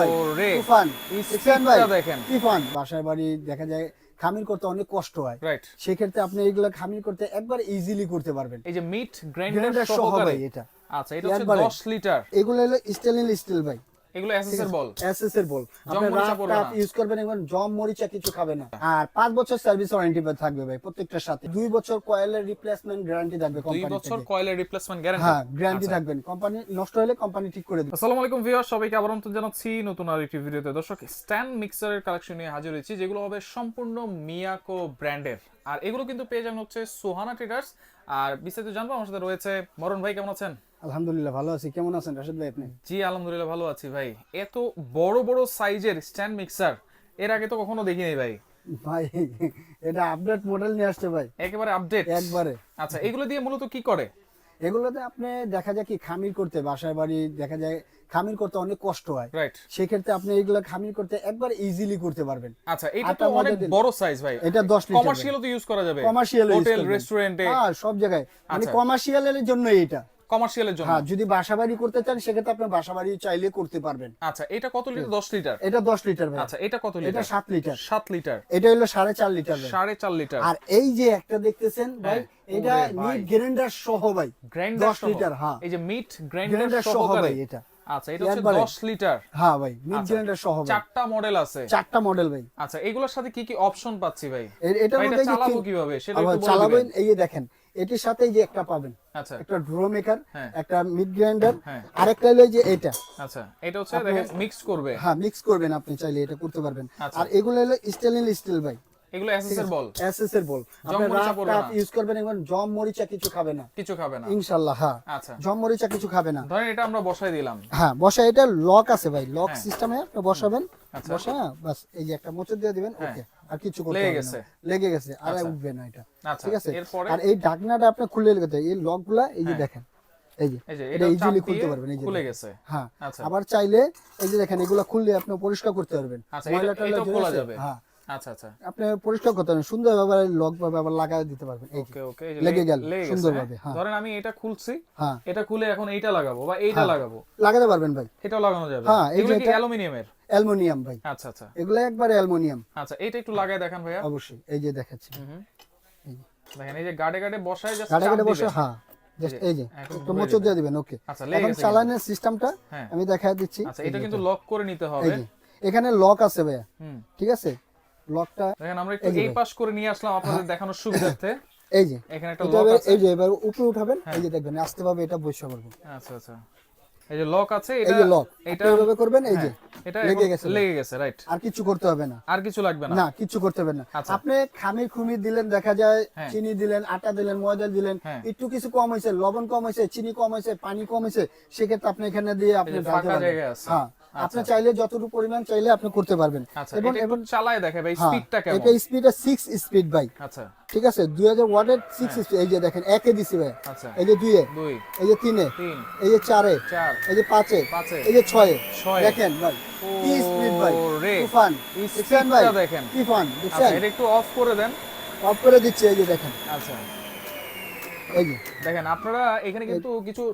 ভাই তুফান দেখেন। তুফান বাসার বাড়ি দেখা যায় খামির করতে অনেক কষ্ট হয়। সেক্ষেত্রে আপনি এগুলো খামির করতে একবার ইজিলি করতে পারবেন। এই যে মিট গ্রাইন্ডার গ্রাইন্ডার সহ ভাই এটা। আচ্ছা এটা হচ্ছে 10 লিটার। এগুলো হলো স্টেনলেস স্টিল ভাই। এগুলো এসএস এর বল। এসএস এর বল আপনি রাত। ইউজ করবেন এবং জম মরিচা কিছু খাবে না। আর পাঁচ বছর সার্ভিস ওয়ারেন্টি থাকবে ভাই প্রত্যেকটার সাথে। দুই বছর কয়েলের রিপ্লেসমেন্ট গ্যারান্টি থাকবে কোম্পানি বছর কয়েলের রিপ্লেসমেন্ট গ্যারান্টি হ্যাঁ গ্যারান্টি থাকবেন। কোম্পানি নষ্ট হলে কোম্পানি ঠিক করে দেবে। আসসালামু আলাইকুম ভিউয়ার সবাইকে আবার আমন্ত্রণ জানাচ্ছি নতুন আর একটি ভিডিওতে। দর্শক স্ট্যান্ড মিক্সারের কালেকশন নিয়ে হাজির হয়েছি যেগুলো হবে সম্পূর্ণ মিয়াকো ব্র্যান্ডের আর এগুলো কিন্তু পেয়ে যাবেন হচ্ছে সোহানা ট্রেডার্স আর বিস্তারিত জানব আমার সাথে রয়েছে মরণ ভাই কেমন আছেন? আলহামদুলিল্লাহ ভালো আছি। কেমন আছেন রাশেদ ভাই আপনি? জি আলহামদুলিল্লাহ ভালো আছি ভাই। এত বড় বড় সাইজের স্ট্যান্ড মিক্সার এর আগে তো কখনো দেখিনি ভাই। ভাই এটা আপডেট মডেল নিয়ে আসছে ভাই। একেবারে আপডেট একবারে। আচ্ছা এগুলো দিয়ে মূলত কি করে? এগুলোতে আপনি দেখা যায় কি খামির করতে বাসার বাড়ি দেখা যায় খামির করতে অনেক কষ্ট হয়। রাইট সেক্ষেত্রে আপনি এগুলো খামির করতে একবার ইজিলি করতে পারবেন। আচ্ছা এটা তো অনেক বড় সাইজ ভাই। এটা 10 লিটার কমার্শিয়ালও তো ইউজ করা যাবে। কমার্শিয়াল হোটেল রেস্টুরেন্টে হ্যাঁ সব জায়গায়। মানে আচ্ছা। কমার্শিয়ালের জন্য এটা। কমার্শিয়ালের জন্য? হ্যাঁ যদি বাসা বাড়ি করতে চান সেক্ষেত্রে আপনি বাসা বাড়ি চাইলে করতে পারবেন। আচ্ছা এটা কত লিটার 10 লিটার? এটা দশ লিটার ভাই। আচ্ছা এটা কত এটা লিটার? সাত লিটার। 7 লিটার। এটা হলো সাড়ে চার লিটার ভাই। সাড়ে চার লিটার। আর এই যে একটা দেখতেছেন ভাই হ্যাঁ। এটা ভাই। নিট গ্রাইন্ডার সহ ভাই। গ্রাইন্ডার দশ লিটার হ্যাঁ। এই যে মিট গ্রাইন্ডার সহ ভাই এটা। আচ্ছা এটা হচ্ছে একবারে। 10 লিটার। হ্যাঁ ভাই মিট আচ্ছা। গ্রাইন্ডার সহ চারটা মডেল আছে। চারটা মডেল ভাই। আচ্ছা এগুলোর সাথে কি কি অপশন পাচ্ছি ভাই? এটা চালাবো কীভাবে? সেটা চালাবেন? এই যে দেখেন এটির সাথে যে একটা পাবেন। আচ্ছা। একটা ড্রো মেকার হ্যাঁ। একটা মিড গ্রাইন্ডার হ্যাঁ। আরেকটা হলো যে এটা। আচ্ছা এটা হচ্ছে দেখেন মিক্স করবে। হ্যাঁ মিক্স করবেন আপনি চাইলে এটা করতে পারবেন। আচ্ছা। আর এগুলো হলো স্টেনলেস স্টিল ভাই। এগুলো এসএস এর বল। এসএস এর বল। আপনি রাত ইউজ করবেন এবং জম মরিচা কিছু খাবে না। কিছু খাবে না। ইনশাআল্লাহ হ্যাঁ। আচ্ছা। জম মরিচা কিছু খাবে না। ধরেন এটা আমরা বসাই দিলাম। হ্যাঁ বসা এটা লক আছে ভাই। লক হ্যাঁ। সিস্টেমে আপনি বসাবেন। আচ্ছা। বসা বাস এই যে একটা মোচড় দিয়ে দিবেন ওকে আর কিছু করতে লেগে গেছে। লেগে গেছে আর আচ্ছা। উঠবে না এটা। আচ্ছা ঠিক আছে? আর এই ঢাকনাটা আপনি খুলে লেগে এই লকগুলা এই যে হ্যাঁ। দেখেন এই যে এটা ইজিলি খুলতে পারবেন এই যে খুলে। গেছে। হ্যাঁ আচ্ছা। আবার চাইলে এই যে দেখেন এগুলা খুললে আপনি পরিষ্কার করতে পারবেন। ময়লা এটা টয়লা খোলা যাবে। হ্যাঁ আচ্ছা আচ্ছা। আপনি পরিষ্কার করতে পারবেন সুন্দরভাবে লক ভাবে আবার লাগাই দিতে পারবেন ওকে ওকে লেগে গেল, সুন্দরভাবে, হ্যাঁ। হ্যাঁ। ধরেন আমি এটা খুলছি হ্যাঁ। এটা খুলে এখন এইটা লাগাবো বা এইটা লাগাবো। লাগাতে পারবেন ভাই। এটাও লাগানো যাবে। হ্যাঁ, এগুলো কি অ্যালুমিনিয়ামের? অ্যালুমিনিয়াম ভাই। আচ্ছা আচ্ছা। এগুলো একবারে অ্যালুমিনিয়াম। আচ্ছা এটা একটু লাগায় দেখান ভাইয়া। অবশ্যই এই যে দেখাচ্ছি। দেখেন এই যে গাড়ে গাড়ে বসায় জাস্ট গাড়ি গাড়ি বসে হ্যাঁ জাস্ট এই যে এখন মোচড় দিয়ে দিবেন ওকে আচ্ছা এখন গেছে সিস্টেমটা হ্যাঁ। আমি দেখাই দিচ্ছি। আচ্ছা এটা কিন্তু লক করে নিতে হবে। এখানে লক আছে ভাইয়া ঠিক আছে? লকটা দেখেন আমরা একটু এই এই। পাশ করে নিয়ে আসলাম আপনাদের দেখানোর সুবিধার্থে এই যে এখানে একটা লক আছে এই যে এবার উপরে উঠাবেন হ্যাঁ। এই যে দেখবেন আস্তে ভাবে এটা বসে পারবেন আচ্ছা আচ্ছা এই যে লক আছে এই এটা যে লক এটা করবেন এই যে হ্যাঁ, এটা লেগে গেছে লেগে গেছে রাইট আর কিছু করতে হবে না আর কিছু লাগবে না না কিছু করতে হবে না আচ্ছা। আপনি খামি খুমি দিলেন দেখা যায় হ্যাঁ। চিনি দিলেন আটা দিলেন ময়দা দিলেন। একটু কিছু কম হয়েছে লবণ কম হয়েছে চিনি কম হয়েছে পানি কম হয়েছে সেক্ষেত্রে আপনি এখানে দিয়ে আপনি ঢালতে পারবেন। হ্যাঁ আপনি চাইলে যতটুকু পরিমাণ চাইলে আপনি করতে পারবেন। আচ্ছা এবং এবং চালায় দেখে ভাই হ্যাঁ, স্পিডটা কেমন? এটা স্পিডটা সিক্স স্পিড ভাই। আচ্ছা। ঠিক আছে? দুই হাজার ওয়াটের সিক্স স্পিড এই যে দেখেন একে দিছি ভাই। আচ্ছা। এই যে দুইয়ে। দুই। এই যে তিনে। তিন। এই যে চারে। চার। এই যে পাঁচে। পাঁচে। এই যে ছয়ে। ছয়ে। দেখেন ভাই কি স্পিড ভাই। তুফান। এই স্পিডটা দেখেন। তুফান আচ্ছা দেখছেন? এটা একটু অফ করে দেন। অফ করে দিচ্ছি এই যে দেখেন। আচ্ছা। এই যে। দেখেন আপনারা এখানে কিন্তু কিছু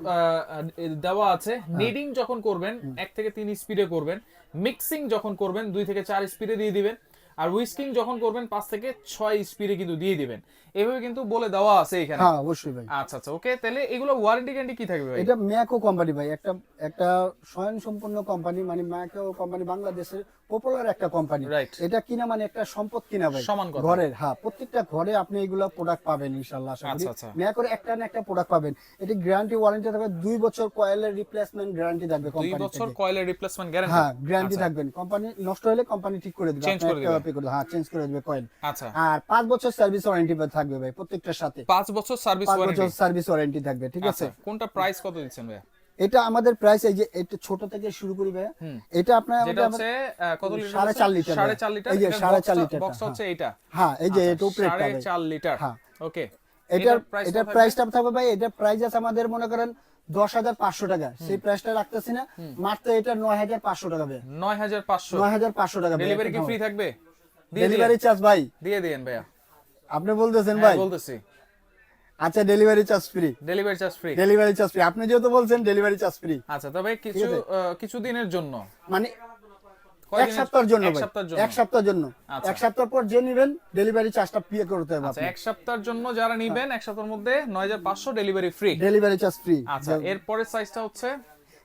দেওয়া আছে। হ্যাঁ। নিডিং যখন করবেন এক থেকে তিন স্পিডে করবেন। মিক্সিং যখন করবেন দুই থেকে চার স্পিডে দিয়ে দিবেন। আর উইস্কিং যখন করবেন পাঁচ থেকে ছয় স্পিডে কিন্তু দিয়ে দিবেন। এভাবে কিন্তু বলে দেওয়া আছে এখানে। হ্যাঁ অবশ্যই ভাই। আচ্ছা আচ্ছা ওকে তাহলে এগুলো ওয়ারেন্টি গ্যারান্টি কি থাকবে ভাই? এটা ম্যাকো কোম্পানি ভাই। একটা একটা স্বয়ং সম্পূর্ণ কোম্পানি মানে ম্যাকো কোম্পানি বাংলাদেশের পপুলার একটা কোম্পানি এটা কিনা মানে একটা সম্পদ কিনা ভাই? ঘরের হ্যাঁ প্রত্যেকটা ঘরে আপনি এগুলো প্রোডাক্ট পাবেন ইনশাআল্লাহ আশা করি। আচ্ছা, আচ্ছা। ম্যাকোর একটা না একটা প্রোডাক্ট পাবেন। এটি গ্যারান্টি ওয়ারেন্টি থাকবে দুই বছর কয়েলের রিপ্লেসমেন্ট গ্যারান্টি থাকবে দুই কোম্পানি বছর কয়েলের রিপ্লেসমেন্ট গ্যারান্টি হ্যাঁ গ্যারান্টি থাকবেন। কোম্পানি নষ্ট হলে কোম্পানি ঠিক করে দেবে। আপনি করে দিবে। করে। হ্যাঁ চেঞ্জ করে দেবে কয়েল আচ্ছা। আর পাঁচ বছর সার্ভিস ওয়ারেন্টি থাকবে ভাই প্রত্যেকটার সাথে। পাঁচ বছর সার্ভিস ওয়ারেন্টি বছর সার্ভিস ওয়ারেন্টি থাকবে ঠিক আছে? আচ্ছা কোনটা প্রাইস কত দিচ্ছেন ভাই এটা আমাদের প্রাইস এই যে এটা ছোট থেকে শুরু করি ভাইয়া এটা আপনার হচ্ছে কত লিটার সাড়ে বলছেন? চার লিটার সাড়ে ভাই। চার লিটার? এই যে এটার সাড়ে চার বক্সটা- লিটারটা, বক্সটা হচ্ছে এইটা? হ্যাঁ এই যে আচ্ছা, এটা উপরে সাড়ে চার লিটার। হ্যাঁ। ওকে। এটার এটার প্রাইসটা থাকবে ভাই এটার প্রাইস আছে আমাদের মনে করেন দশ হাজার পাঁচশো টাকা। সেই প্রাইসটা রাখতেছি না। মাত্র এটা নয় হাজার পাঁচশো টাকা ভাই। নয় হাজার পাঁচশো। নয় হাজার পাঁচশো টাকা ডেলিভারি কি ফ্রি থাকবে? ডেলিভারি চার্জ ভাই। দিয়ে ভাইয়া। আপনি বলতেছেন হ্যাঁ, ভাই। বলতেছি। আচ্ছা delivery charge free delivery charge free delivery charge free আপনি যেহেতু বলছেন ডেলিভারি চার্জ ফ্রি আচ্ছা তবে কিছু কিছু দিনের জন্য। মানে এক সপ্তাহের জন্য এক সপ্তাহের জন্য। এক আচ্ছা। এক সপ্তাহ পর যে নেবেন ডেলিভারি চার্জটা পে করতে হবে আচ্ছা এক সপ্তাহের জন্য যারা নিবেন এক সপ্তাহের মধ্যে নয় হাজার পাঁচশো delivery free delivery charge free আচ্ছা এরপরের সাইজটা হচ্ছে?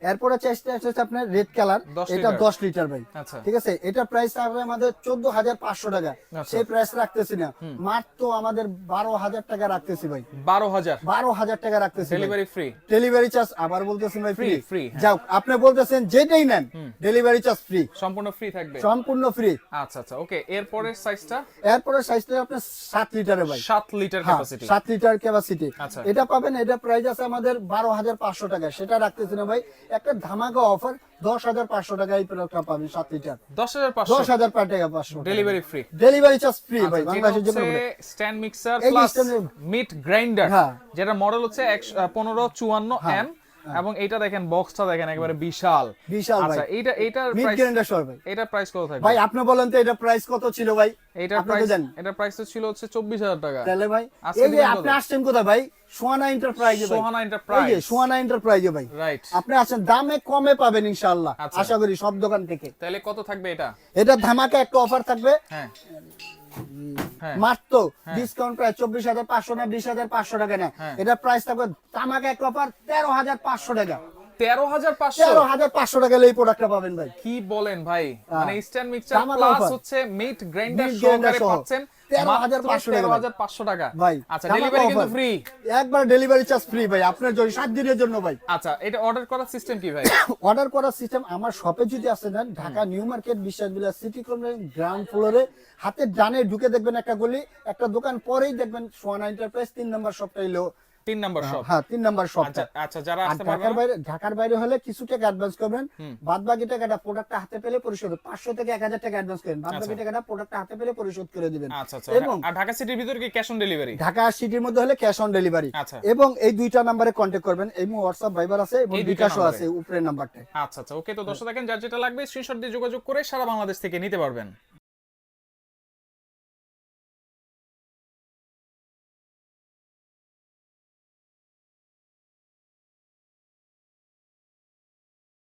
এরপরে চেষ্টা হচ্ছে আপনার রেড কালার এটা দশ লিটার ভাই। আচ্ছা। ঠিক আছে? এটা প্রাইস থাকবে আমাদের চোদ্দ হাজার পাঁচশো টাকা। আচ্ছা। সেই প্রাইস রাখতেছি না। মাত্র আমাদের বারো হাজার টাকা রাখতেছি ভাই। বারো হাজার? বারো হাজার টাকা রাখতেছি ডেলিভারি ফ্রি ডেলিভারি চার্জ আবার বলতেছেন ভাই ফ্রি হ্যাঁ। যাও আপনি বলতেছেন যেটাই নেন ডেলিভারি চার্জ ফ্রি সম্পূর্ণ ফ্রি থাকবে? সম্পূর্ণ ফ্রি আচ্ছা আচ্ছা ওকে এরপরের সাইজটা এরপরে সাইজটা আপনার সাত লিটারে ভাই। সাত লিটার ক্যাপাসিটি সাত লিটার ক্যাপাসিটি আচ্ছা। এটা পাবেন এটা প্রাইস আছে আমাদের বারো হাজার পাঁচশো টাকা। সেটা রাখতেছি না ভাই। একটা ধামাকা অফার দশ হাজার পাঁচশো টাকা এই প্রোডাক্টটা পাবেন সাত লিটার দশ হাজার পাঁচশো। দশ হাজার পাঁচ টাকা পাঁচশো delivery free delivery charge free ভাই বাংলাদেশের জন্য stand mixer plus meat grinder হ্যাঁ। যেটা মডেল হচ্ছে পনেরো চুয়ান্ন এম এবং এটা দেখেন বক্সটা দেখেন একেবারে বিশাল। বিশাল আচ্ছা এইটা এইটার মিড প্রাইস গ্রাইন্ডার সর ভাই। এটার প্রাইস কত থাকবে? ভাই আপনি বলেন তো এটা প্রাইস কত ছিল ভাই? এটার তো প্রাইস এটার প্রাইস তো ছিল হচ্ছে চব্বিশ হাজার টাকা। তাহলে ভাই এই যে আপনি আসছেন কোথায় ভাই? সোহানা এন্টারপ্রাইজে ভাই। সোহানা এই যে এন্টারপ্রাইজ সোহানা এন্টারপ্রাইজে ভাই। রাইট আপনি আসেন দামে কমে পাবেন ইনশাআল্লাহ আচ্ছা। আশা করি সব দোকান থেকে। তাহলে কত থাকবে এটা? এটা ধামাকা একটা অফার থাকবে। হ্যাঁ হ্যাঁ। মাত্র ডিসকাউন্ট প্রায় চব্বিশ হাজার পাঁচশো না বিশ হাজার পাঁচশো টাকা না হ্যাঁ। এটা প্রাইস থাকবে তামাক এক অফার তেরো হাজার পাঁচশো টাকা। তেরো হাজার পাঁচশো। তেরো হাজার পাঁচশো টাকা এই প্রোডাক্টটা পাবেন ভাই। কি বলেন ভাই। মানে স্ট্যান্ড মিক্সার প্লাস হচ্ছে মিট গ্রাইন্ডার সহকারে পাচ্ছেন 13,500 টাকা তেরো ভাই। হাজার পাঁচশো টাকা। ভাই ধামাকা ডেলিভারি কিন্তু offer। ফ্রি একবার ডেলিভারি চার্জ ফ্রি ভাই। আপনার জন্য সাত দিনের জন্য ভাই। আচ্ছা এটা অর্ডার করার সিস্টেম কি ভাই? অর্ডার করার সিস্টেম আমার শপে যদি আসতে দেন ঢাকা নিউ মার্কেট বিশ্বাসবিলা সিটি কমপ্লেক্স গ্রাউন্ড ফ্লোরে হাতের ডানে ঢুকে দেখবেন একটা গলি একটা দোকান পরেই দেখবেন সোয়ানা এন্টারপ্রাইজ তিন নম্বর শপটা এলো। তিন নাম্বার শপ হ্যাঁ তিন নম্বর আচ্ছা শপটা আচ্ছা যারা আসতে ঢাকার বাইরে ঢাকার বাইরে হলে কিছু টাকা অ্যাডভান্স করবেন। বাদ বাকি টাকাটা প্রোডাক্টটা হাতে পেলে পরিশোধ পাঁচশো থেকে এক হাজার টাকা অ্যাডভান্স করেন। বাদ বাকি টাকাটা প্রোডাক্টটা হাতে পেলে পরিশোধ করে দিবেন। আচ্ছা আচ্ছা। এবং আর ঢাকা সিটির ভিতরে কি ক্যাশ অন ডেলিভারি ঢাকা সিটির মধ্যে হলে ক্যাশ অন ডেলিভারি আচ্ছা। এবং এই দুইটা নাম্বারে কন্ট্যাক্ট করবেন। এই হোয়াটসঅ্যাপ ভাইবার আছে এবং বিকাশও আছে উপরের নাম্বারটা আচ্ছা আচ্ছা। ওকে তো দর্শক দেখেন যার যেটা লাগবে স্ক্রিনশট দিয়ে যোগাযোগ করে সারা বাংলাদেশ থেকে নিতে পারবেন।